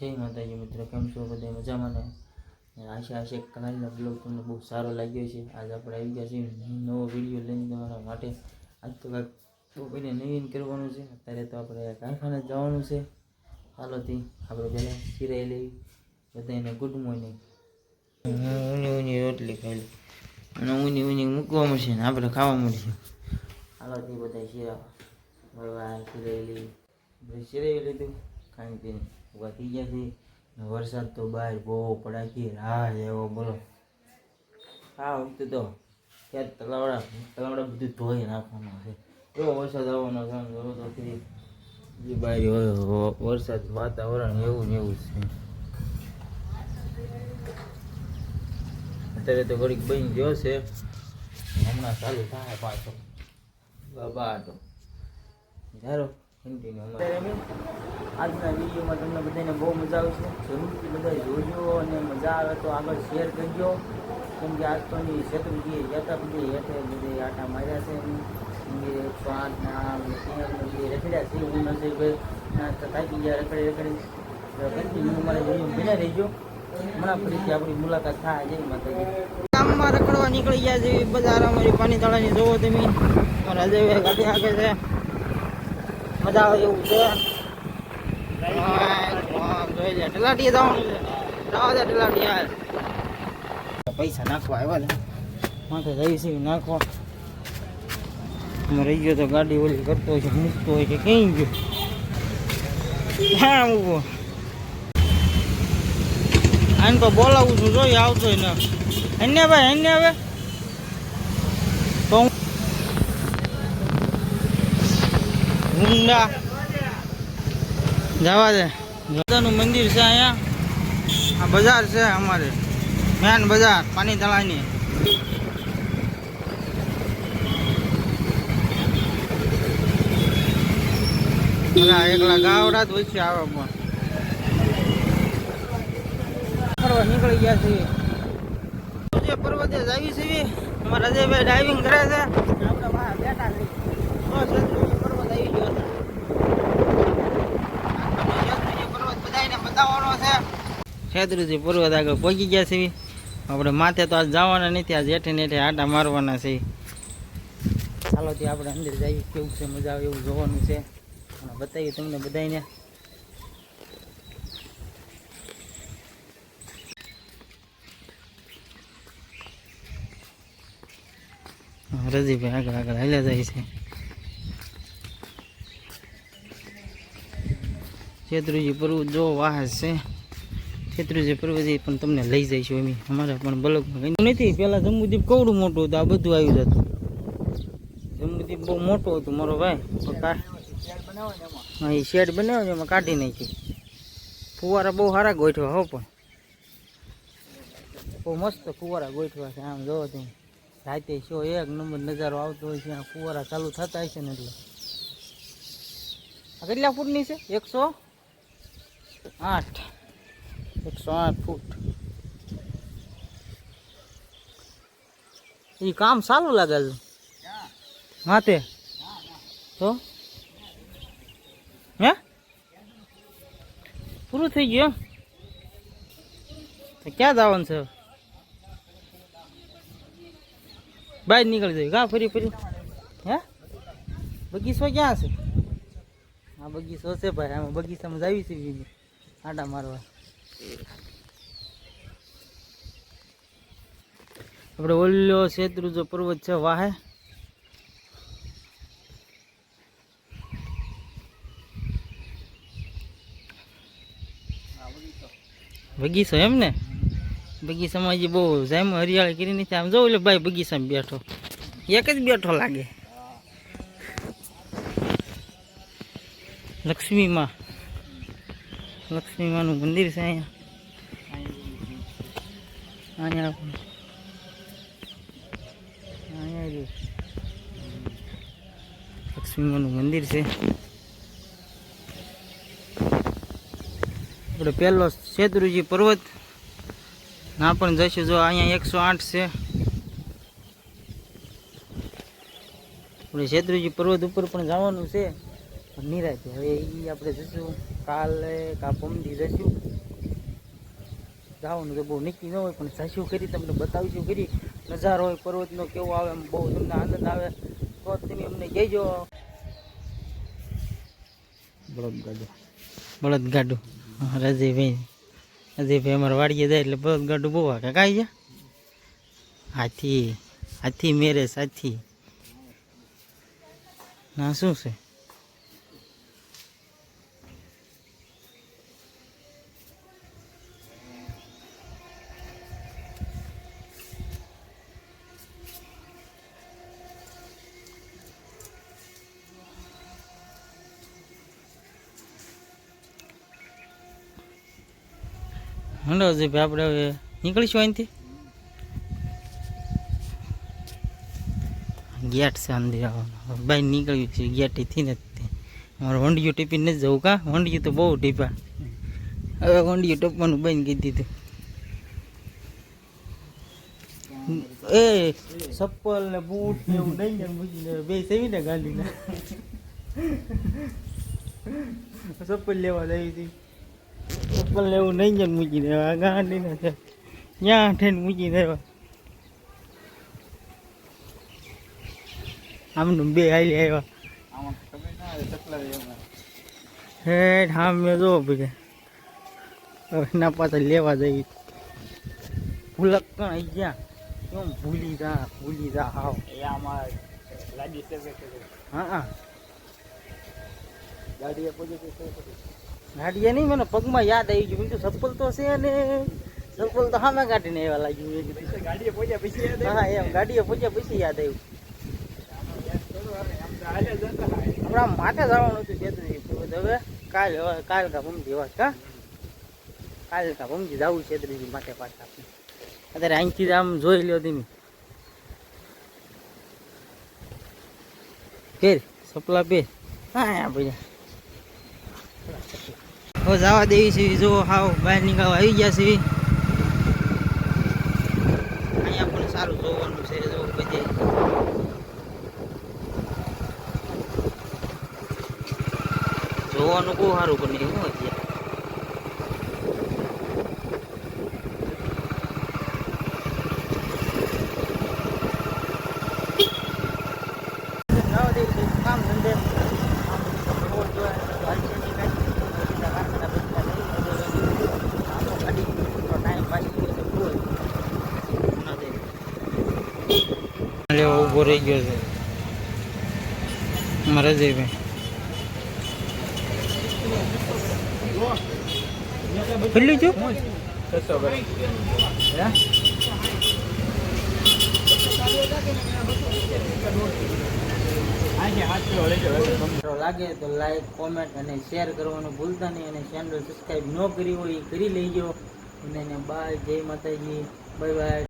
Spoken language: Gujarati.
જય માતાજી મિત્રો, કેમ છો? બધા મજામાં ને? આશે આશા કાલનો બ્લોગ તમને બહુ સારો લાગ્યો છે આજ આપણે આવી ગયા છીએ નવો વીડિયો લઈને તમારા માટે. આજ તો કાંઈક કોઈને નવીન કરવાનું છે. અત્યારે તો આપણે કારખાને જવાનું છે. હાલોથી આપણે પહેલાં સિરાઈ લેવી બધાને ગુડ મોર્નિંગ ઊની ઊની રોટલી ખાઈ અને ઊની ઊની મૂકવા મળશે ને આપણે ખાવા મળશે. હાલોથી બધા શીરા સિરાઈ લેવી સિરાઈ લીધું, ખાઈ પીને. ગયા છે. વરસાદ તો બહાર બહુ પડાકી રાહ એવો બોલો. આ વખતે તો ક્યાં તલાવડા તલાવડા બધું ધોઈ નાખવાનું છે. એવો વરસાદ આવવાનો છે જોવો તો ખરી જે વરસાદ વાતાવરણ એવું ને એવું છે. અત્યારે તો ઘડીક બની ગયો છે. હમણાં ચાલુ થાય પાછો. બાબા તો. ધારો. આજના વિડીયોમાં તમને બધાને બહુ મજા આવશે જરૂરથી બધા જોજો અને મજા આવે તો આગળ શેર કરજો કેમ કે આજ તો એની શેત્રુજી જતા બધી હેઠે બધે આટા માર્યા છે એની એકસો આઠ ના બધી રખડ્યા છે હું નથી ભાઈ થાકી ગયા રખડી રખડી કન્ટિન્યુ મારે વીડિયો બન્યા રહેજો હમણાં ફરીથી આપણી મુલાકાત થાય જય માતાજી ગામમાં રખડવા નીકળી ગયા છે બજાર અમારી પાણી તળાની જોવો તમે મારા અજયભાઈ ગાડી આગળ છે મજા એવું છે. જોઈ લે ઢલાટીએ પૈસા નાખવા આવ્યા ને. માથે જઈ છે નાખવા. રહી ગયો તો ગાડી ઓલી કરતો હોય છે, મૂકતો હોય છે ક્યાંય ગયો? હા ઊભો આને તો બોલાવું છું જોઈએ આવતો ને. એને ભાઈ, એને હવે? તો હું ઊંડા. જવા દે. દાદાનું મંદિર છે અહીંયા. આ બજાર છે અમારે. મેન બજાર પાણી તળાની એકલા ગાવડા જ આવે પણ. ફરવા નીકળી ગયા છીએ. પર્વતે જ આવી અમારા અજયભાઈ ડ્રાઈવિંગ કરે છે તો શેત્રુંજી પર્વત આવી ગયો છે બતાવવાનો છે શેત્રુજી પર્વત આગળ પહોંચી ગયા છીએ. આપણે માથે તો આજ જવાના નથી આ જેઠે નેઠે આટા મારવાના છે. ચાલો ત્યાં આપણે અંદર જઈએ, કેવું છે મજા આવે એવું જોવાનું છે. અને બતાવીએ તમને બધાને રજીભાઈ આગળ આગળ હાલ્યા જાય છે. છેતરીજી પૂરું જો વાહ છે. શેત્રુજી પર્વતી પણ તમને લઈ જઈશું એમ. અમારા પણ બ્લોકમાં કંઈ નથી પહેલાં જમ્બુદીપ કવડું મોટું હતું, આ બધું આવ્યું જતું. જમ્બુદીપ બહુ મોટું હતું, મારો ભાઈ. હા, એ શેડ બનાવ્યો છે, એમાં કાઢી નાખી ફુવારા બહુ સારા ગોઠવા હો પણ. બહુ મસ્ત ફુવારા ગોઠવા છે, આમ જોવો તમે. રાતે શો એક નંબર નજારો આવતો હોય છે ફુવારા ચાલુ થતા હશે ને એટલે. આ કેટલા ફૂટની છે? એકસો? આઠ. એકસો આઠ ફૂટ. એ કામ સારું લાગે છે? માથે? તો? હે? પૂરું થઈ ગયું તો ક્યાં જવાનું છે? બહાર નીકળી જાય. કા ફરી ફરી. હે? બગીચો ક્યાં છે? હા બગીચો છે ભાઈ. આમાં બગીચામાં જાવી છે બીજી. આટા મારવા. આપણે ઓલ્યો શેત્રુજો પર્વત છે, વાહે. બગીચો એમ ને? બગીચામાં હજી બહુ જેમ હરિયાળી કરી નથી. આમ જો એટલે ભાઈ બગીચામાં બેઠો. એક જ બેઠો લાગે. લક્ષ્મીમાં. લક્ષ્મીમાનું મંદિર છે અહીંયા. અહીંયા અહીંયા લક્ષ્મી માનું મંદિર છે. આપણે પહેલો શેત્રુજી પર્વત. ના પણ જઈશું જો અહીંયા એકસો આઠ છે. આપણે શેત્રુજી પર્વત ઉપર પણ જવાનું છે. નિરાતે હવે એ આપણે જશું કાલે કા પમદી જશું જવાનું તો બહુ નક્કી ન હોય, પણ જશું કરી તમને બતાવીશું કરી નજારો હોય, પર્વતનો કેવો આવે, એમ બહુ તમને આનંદ આવે, તો તમે અમને કહેજો. બળદગાડું. બળદ ગાડું રજયભાઈ રજયભાઈ અમારે વાડીએ જાય એટલે બળદગાડું બહુ વાગે. કાંઈ છે? હાથી. હાથી મેરે સાથી. ના, શું છે? હલો ભાઈ, આપણે હવે નીકળીશું અહીંથી. ગેટ છે અંદર. આવવાનો બાઈ નીકળ્યું છે ગેટેથી ને જ તે. અમારે વંડિયું ટીપી નથી જવું કા? વંડિયું તો બહુ ટીપા. હવે વંડિયું ટપવાનું બંધ કરી દીધું. એ, ચપ્પલ ને બૂટ ને એવું નહીં ને બે સેવી ને ગાડીને ચપ્પલ લેવા જઈ હતી. ચપ્પલ લેવું નહીં ને મૂકીને આ ગાડીને છે. ત્યાં થઈને મૂકી દેવા આમનું બે હાલી આવ્યા. હે હા મેં જો ભાઈ. હવે એના પાછા લેવા જઈ ભૂલક પણ આવી ગયા. કેમ ભૂલી જા ભૂલી જા હાવ. હા હા. ગાડીએ નહીં મને પગમાં યાદ આવી ગયું. મેં કીધું ચપ્પલ તો છે ને. ચપ્પલ તો સામે કાઢીને એવા લાગ્યું. ગાડીએ પહોંચ્યા પછી હા એમ ગાડીએ પહોંચ્યા પછી યાદ આવ્યું આપણા માથે જવાનું હતું છેતરી હવે કાલ કાલ કા પમજી વાત કા? કાલ કા પમજી જવું છેતરી માથે પાછા આપણે. અત્યારે અહીંથી આમ જોઈ લ્યો તમે ફેર સપલા પે હા ભાઈ હવે જવા દેવી છે, જો હાવ બહાર નીકળવા આવી ગયા છે. અહીંયા પણ સારું જોવાનું છે, જો બધે. જોવાનું બહુ સારું બને હું અત્યારે જવા દેવી છે કામ ધંધે આમ રોડ જોવાય તો હાલશે નહીં કાંઈ. સીધા કારખાના બચકા લઈ લેજો. આમ તો ગાડી થોડો ટાઈમ પાછી ગયો તો બહુ જ. ના દે. લેવો ઊભો રહી ગયો છે. મારા જયભાઈ ખુલ્લું લાગે તો લાઈક કોમેન્ટ અને શેર કરવાનું ભૂલતા નહીં અને ચેનલ સબસ્ક્રાઈબ ન કરી હોય એ કરી લેજો. અને બાય જય માતાજી. Bye bye